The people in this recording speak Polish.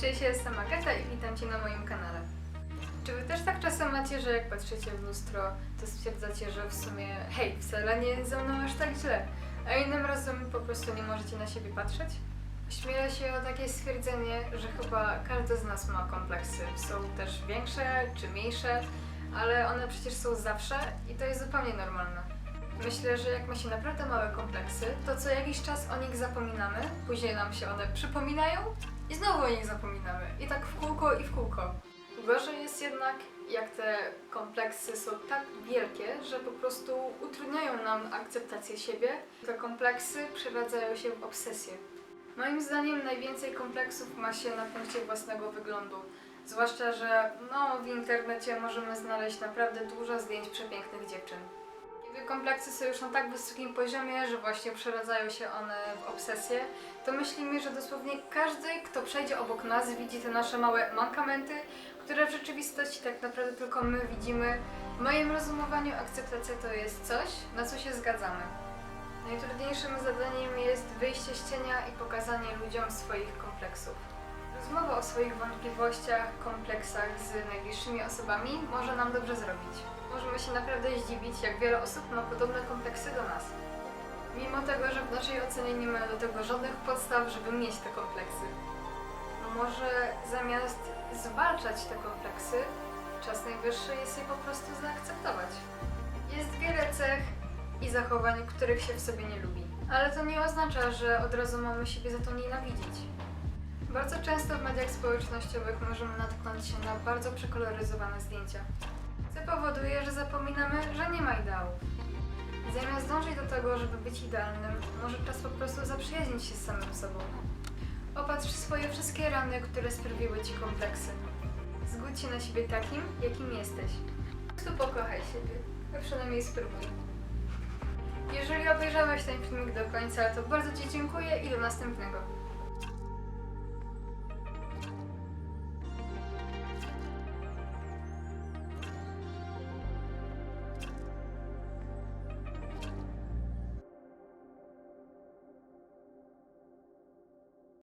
Cześć, jestem Agata i witam Cię na moim kanale. Czy Wy też tak czasem macie, że jak patrzycie w lustro, to stwierdzacie, że w sumie hej, wcale nie ze mną aż tak źle, a innym razem po prostu nie możecie na siebie patrzeć? Śmieję się o takie stwierdzenie, że chyba każdy z nas ma kompleksy. Są też większe czy mniejsze, ale one przecież są zawsze i to jest zupełnie normalne. Myślę, że jak ma się naprawdę małe kompleksy, to co jakiś czas o nich zapominamy, później nam się one przypominają i znowu o nich zapominamy. I tak w kółko i w kółko. Gorzej jest jednak, jak te kompleksy są tak wielkie, że po prostu utrudniają nam akceptację siebie. Te kompleksy przeradzają się w obsesję. Moim zdaniem najwięcej kompleksów ma się na punkcie własnego wyglądu. Zwłaszcza, że no, w internecie możemy znaleźć naprawdę dużo zdjęć przepięknych dziewczyn. Kiedy kompleksy są już na tak wysokim poziomie, że właśnie przeradzają się one w obsesję, to myślimy, że dosłownie każdy, kto przejdzie obok nas, widzi te nasze małe mankamenty, które w rzeczywistości tak naprawdę tylko my widzimy. W moim rozumowaniu akceptacja to jest coś, na co się zgadzamy. Najtrudniejszym zadaniem jest wyjście z cienia i pokazanie ludziom swoich kompleksów. Swoich wątpliwościach, kompleksach z najbliższymi osobami może nam dobrze zrobić. Możemy się naprawdę zdziwić, jak wiele osób ma podobne kompleksy do nas. Mimo tego, że w naszej ocenie nie ma do tego żadnych podstaw, żeby mieć te kompleksy. Może zamiast zwalczać te kompleksy, czas najwyższy jest je po prostu zaakceptować. Jest wiele cech i zachowań, których się w sobie nie lubi. Ale to nie oznacza, że od razu mamy siebie za to nienawidzić. Bardzo często w mediach społecznościowych możemy natknąć się na bardzo przekoloryzowane zdjęcia. Co powoduje, że zapominamy, że nie ma ideałów. Zamiast dążyć do tego, żeby być idealnym, może czas po prostu zaprzyjaźnić się z samym sobą. Opatrz swoje wszystkie rany, które sprawiły ci kompleksy. Zgódź się na siebie takim, jakim jesteś. Po prostu pokochaj siebie, a przynajmniej spróbuj. Jeżeli obejrzałeś ten filmik do końca, to bardzo Ci dziękuję i do następnego.